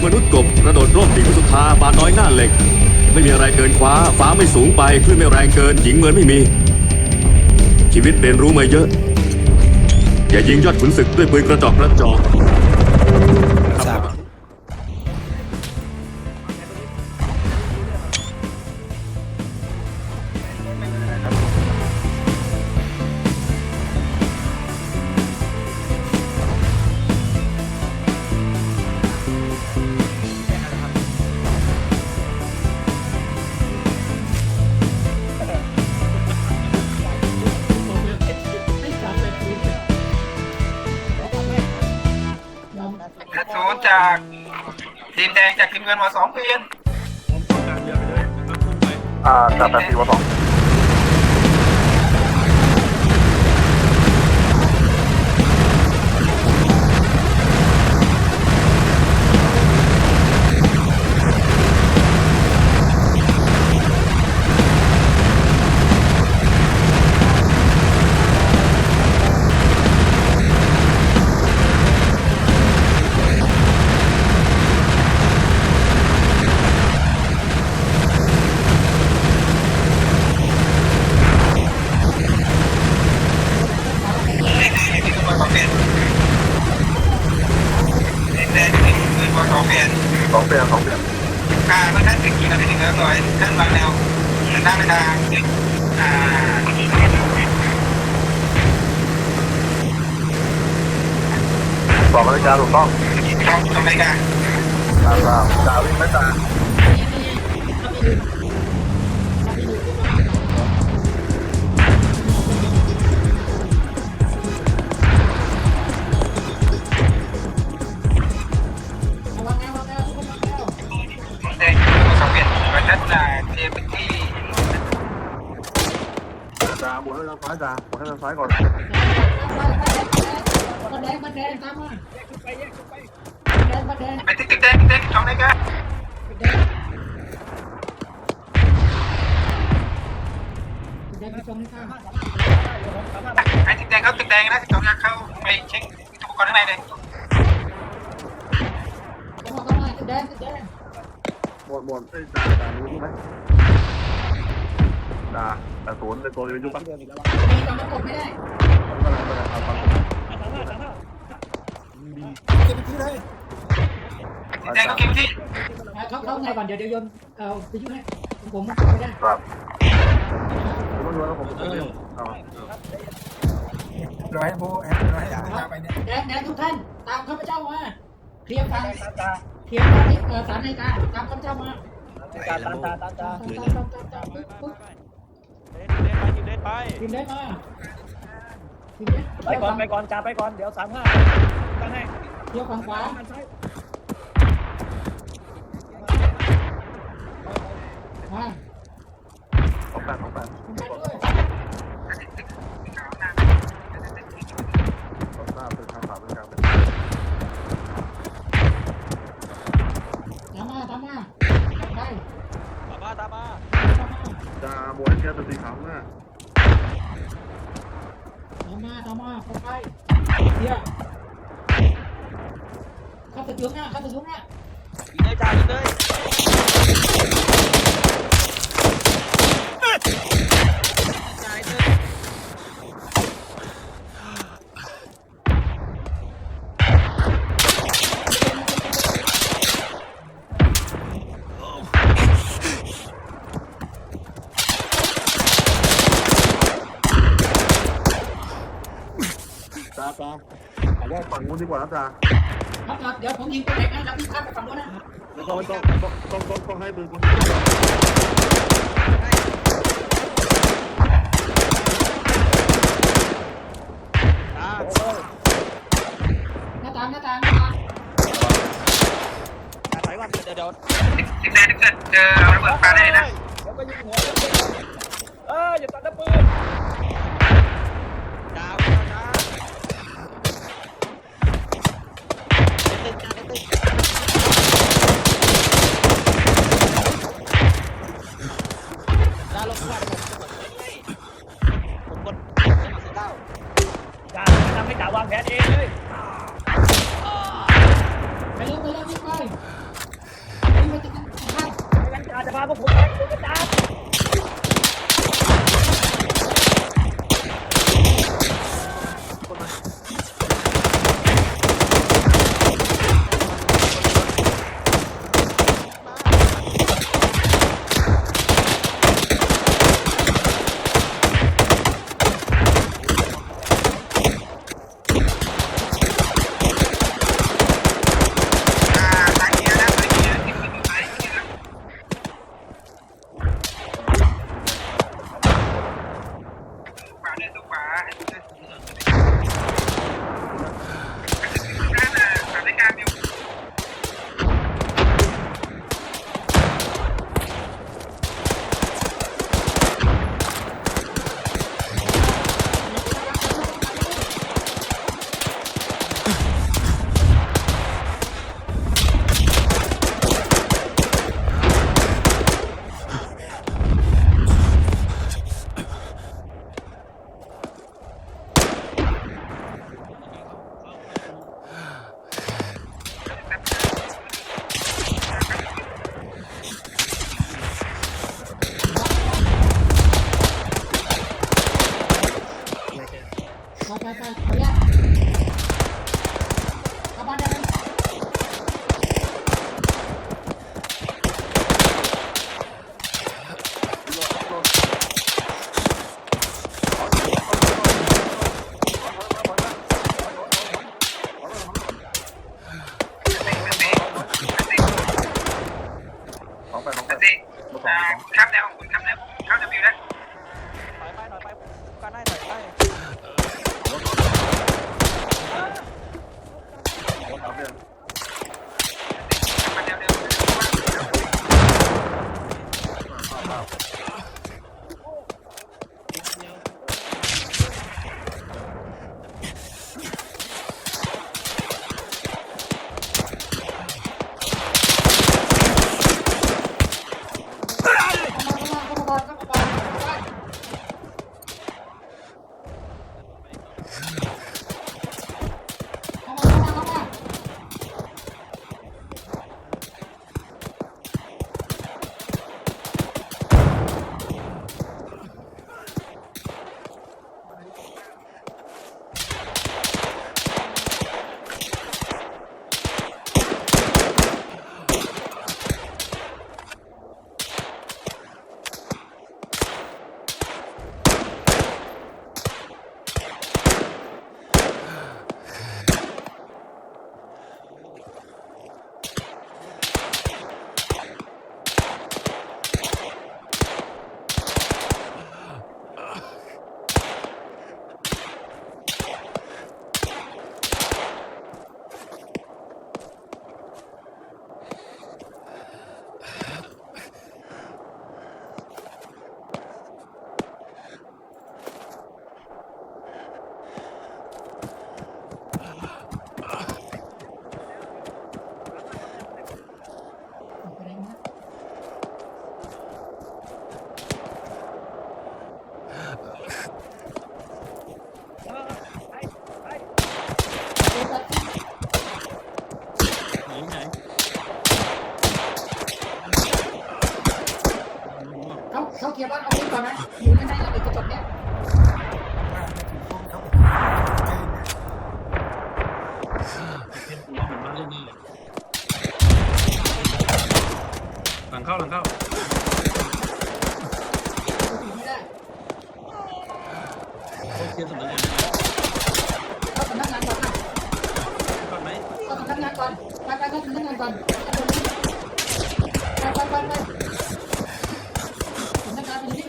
เป็นมนุษย์กบกระโดดร่มดิ่งสุธาบานน้อยหน้าเหล็ก ไม่มีอะไรเกินคว้าฟ้าไม่สูงไปคลื่นไม่แรงเกินหญิงเหมือนไม่มี ชีวิตเรียนรู้มาเยอะ อย่ายิงยอดขุนศึกด้วยปืนกระจอกกระจอก มแดงจากทีมเงินมาสองเปลี่ยนอ่าจากแปดสี่วสอง สองนาฬิกาถูกต้องช่องอเมริกา ดงทีมเงินมาสองเปลี่ยนประชันนาเตรียมเป็นที่จ่าหมุนให้ทางซ้ายจ่าหมุนให้ทางซ้ายก่อนมาแดงมาแดงตามมาแดงมาแดงไปที่ตึกแดงตึกแดงช่องอเมริกาแดงแดงที่ตรงนี้ข้างไอ้ตึกแดงเขาตึกแดงนะตึกแดงเข้าไปเช็คอุปกรณ์ข้างในเลยเข้ามาเข้ามาแดงแดงหมดหมดเอ้ยจ่าจ่ารู้ใช่ไหมจ่าแต่ศูนย์ในตัวจะยุ่งปั๊บมีกำลังกดไม่ได้ ไม่เป็นไรไม่เป็นไรเอาฟัง ตึก แดงเขาเก็บที่เขาเขาไงก่อนเดี๋ยวเดี๋ยวโยนเอาไปยุ่งให้ผมไม่ได้ครับผมไม่รู้แล้วผมผมไม่รู้เอาร้อยโบแอปร้อยจ่าไปเนี่ยแดงแดงทุกท่านตามข้าพเจ้ามาเคลียร์ฟังเคลียร์ฟังเออสามนาฬิกาตามข้าพเจ้ามาตาตาตาตาตาตามตามตามตามตามปุ๊บทีมได้มาทีมได้ไปก่อนไปก่อนจ่าไปก่อนเดี๋ยวสามห้าตั้งให้เที่ยวฝั่งขวา มาสองแปดสองแปดคุณไปด้วยองทราเป็นทางผ่าเป็นการเป็นตามมาตามมาไป ตามมาตามมาตามมาจ่าหมุนให้แกเป็นสีขาวหน้าตามมาตามมาเข้าไปเดี๋ยวเข้าไปยุ่งหน้าเข้าไปยุ่งหน้ายิงเลยจ่ายิงเลย จ่ายเลยจ่าจ่าผมว่าฝั่งนู้นดีกว่านะจ่าครับเดี๋ยวผมยิงตัวเด็กนะครับพี่ข้ามไปฝั่งโน้นนะ ไม่ต้องไม่ต้องต้องต้องต้องให้ปืนคน จ่า หน้าต่างหน้าต่างหน้าต่าง จ่าถอยก่อนเดี๋ยวเดี๋ยว ตึกแดงตึกแดเจอเอาระเบิดปาได้เลยนะเดี๋ยวก็ยิงหัวเอออย่าตัดน้ำปืนจ่าจ่าตึกจ่าตึก Và một cuộc. Ja. ลียร์บ้านเอาไว้ก่อนนะอยู่ในนั้นแล้วปิดกระจกเนี่ยหลังเข้าหลังเข้าอยู่ไม่ได้โอเคสำนักงานเข้าสำนักงานก่อนนะก่อนไหมเข้าสำนักงานก่อนไปไปเข้าสำนักงานก่อนไปไปไปไปสำนักงานเป็นที่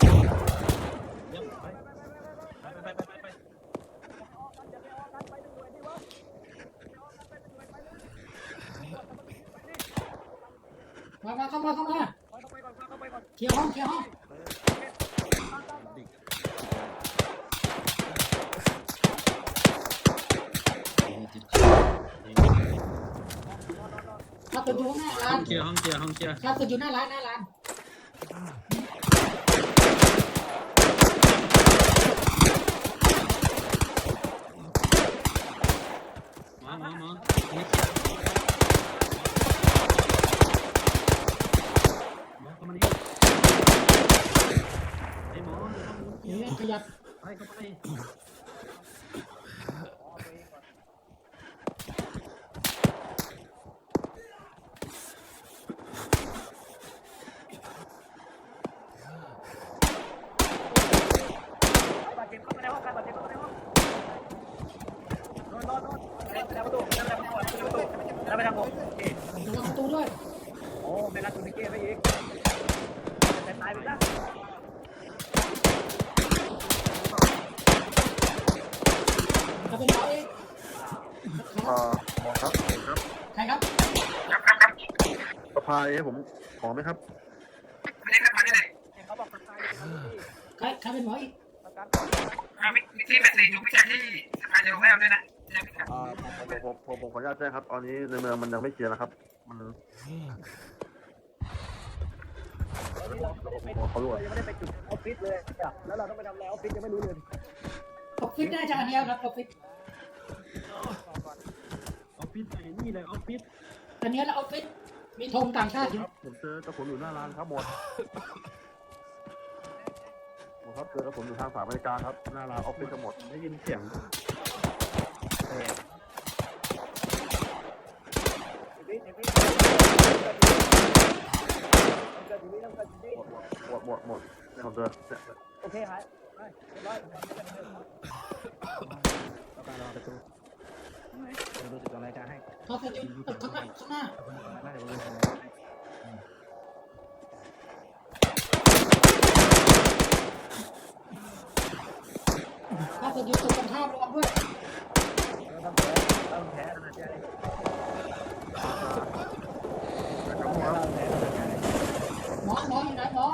เยี่ยมไปไปไปไปไปไป มามาเข้ามาเข้ามาเคลียร์ห้องเคลียร์ห้องข้าเกิดอยู่หน้าร้านเคลียร์ห้องเคลียร์ห้องเคลียร์ถ้าเกิดอยู่หน้าร้านหน้าร้าน หมอหมอหมอเข้ามานี่ไอ้หมอ นี่ขยับ ไปเข้าไปบาดเจ็บเข้ามาในห้องการบาดเจ็บเข้ามาในห้องนอนนอนนอนไปทางประตูไปทางประตูไปทางประตูไปทางผมโอเคประตูด้วยโอ้ไม่รักคุนิเก้ไปอีกแต่ตายไปแล้ว เขาเป็นหมอเอง อ่าหมอครับครับ ใครครับ สภาให้ผมขอไหมครับอันนี้มาได้เลยเขาบอกตายไปแล้วใครใครเป็นหมออีกมีที่เป็นสี่ถูกพิจารณาที่สภาจะลงแล้วด้วยนะอ่าผมผมผมผมขออนุญาตแจ้งครับตอนนี้ในเมืองมันยังไม่เคลียร์นะครับ มันเขาด้วยยังไม่ได้ไปจุดออฟฟิศเลยแล้วเราต้องไปทำอะไรออฟฟิศยังไม่รู้เลยออฟฟิศน่าจะอันเดียวครับออฟฟิศออฟฟิศไอ้นี่เลยออฟฟิศอันเนี้ยแล้วออฟฟิศ มีธงต่างชาติอยู่ครับผมเจอกระสุนอยู่หน้าร้านครับหมดหมดครับเจอกระสุนอยู่ทางสามบริการครับหน้าร้านออฟฟิศทั้งหมดได้ยินเสียงวิวิวิเกิดวิต้อเกิดวิหมดหมดหมดหมดเนี่ยผมเจอเนี่ยโอเคหายไปเรียบร้อยเราการรอประตู รู้สึกอะไรจะให้เขาจะอยู่ตึกข้างหน้าข้างหน้าน่าจะรู้สึกเขาจะอยู่ตึกตรงข้ามระวังด้วยต้องแพ้ต้องแพ้นะจ๊หมอหมออยู่ไหนหมอ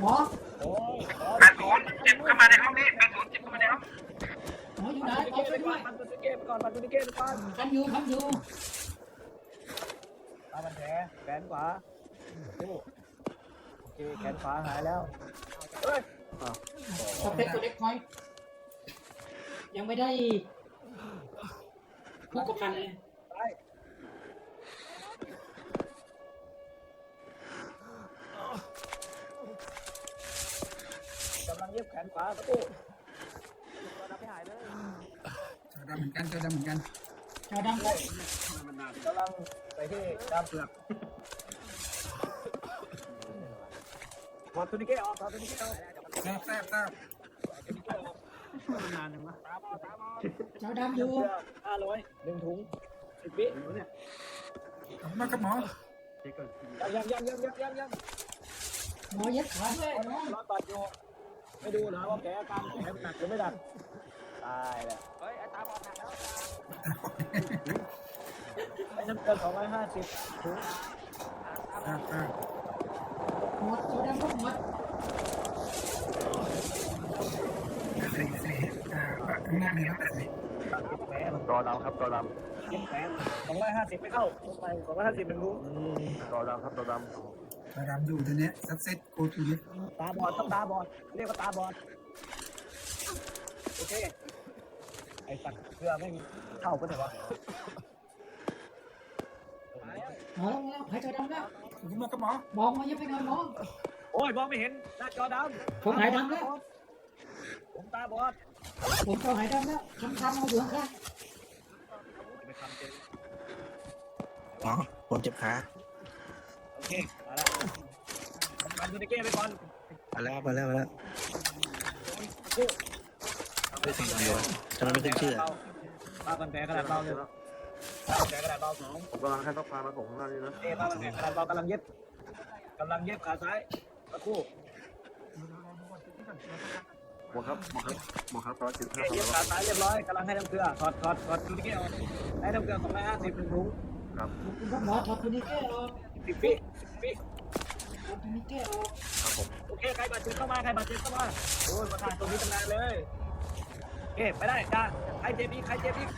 หมอโอ้ยแปดศูนย์เจ็บเข้ามาในห้องนี้แปดศูนย์เจ็บเข้ามาในห้องหมออยู่ไหนหมอช่วยด้วย ก่อนปันตุนิเก้ไปก่อนพันอยู่พันอยู่ตาบันแผลแขนขวาโอเคแขนขวาหายแล้วเฮ้ยสเปคตัวเล็กน้อยยังไม่ได้พวกกับพันเลยกำลังเย็บแขนขวาประตูตัวดำไม่หายเลย ดำเหมือนกันตัวดำเหมือนกันจอดำเลยกำลังไปที่ดามเปลือกถอดตุนิเก้ออกถอดตุนิเก้ออกทราบทราบทราบนานจังวะจอดำอยู่ห้าร้อยหนึ่งถุงสิบวิขอบคุณมากครับหมอเด็กก่อนยังยังยังยังยังยังหมอเย็บขาด้วยหมอรอดบาดอยู่ไม่ดูเหรอว่าแผลการแผลหนักหรือไม่หนัก ตายแล้ว เฮ้ยไอ้ตาบอดหนักแล้วไอ้น้ำเกลือสองร้อยห้าสิบถุงทราบทราบหมดจอดำก็หมดสี่สี่อ่าข้างหน้ามีแล้วแบบนี้แผลมันจอดำครับจอดเย็บแผลสองร้อยห้าสิบไม่เข้าลงไปสองร้อยห้าสิบเป็นถุงำจอดำครับจอดำตัวดำอยู่ตัวเนี้ยซักเซ็ตโกทูนี้ตาบอดต้องตาบอด เรียกว่าตาบอด โอเคไอ้สัตว์เกลือไม่มีเข้าก็เถอะวะหมอลงแล้วหายจอดำแล้วขอบคุณมากครับหมอมองมาเย็บไปหน่อยหมอโอ้ยมองไม่เห็นหน้าจอดำผมหายดำแล้วผมตาบอดผมก็หายดำแล้วทำทำเอาอยู่ข้างไปทำเจอหมอผมเจ็บขาโอเคมาแล้วมันดูในเกมไปก่อนมาแล้วมาแล้วมาแล้วกู้ ไม่ถึงเดียวทำไมไม่ขึ้นชื่อปาบันแผลกระดาษเบาเลยปาบันแผลกระดาษเบาสองผมกำลังให้สภามาส่งข้างหน้านี้นะเอปาบันแผลกระดาษเบากำลังเย็บกำลังเย็บขาซ้ายตะคู่หมดครับหมดครับหมดครับภารกิจโอห้าเคเย็บทำขาซ้ายเรียบร้อยกำลังให้น้ำเกลือถอดถอดถอดดูในเกมออกให้น้ำเกลือสองร้อยห้าสิบหนึ่งถุงครับๆคุณพ่อหมอถอดตัวนี้แก้ออกสิบวิสิบวิถอดตัวนี้แก้ออกครับผมโอเคใครบาดเจ็บเข้ามาใครบาดเจ็บเข้ามาโอ้ยมาทานตรงนี้ตั้งนานเลยโอ เคไปได้จ้าใครเจ็บอีกใครเจ็บอีก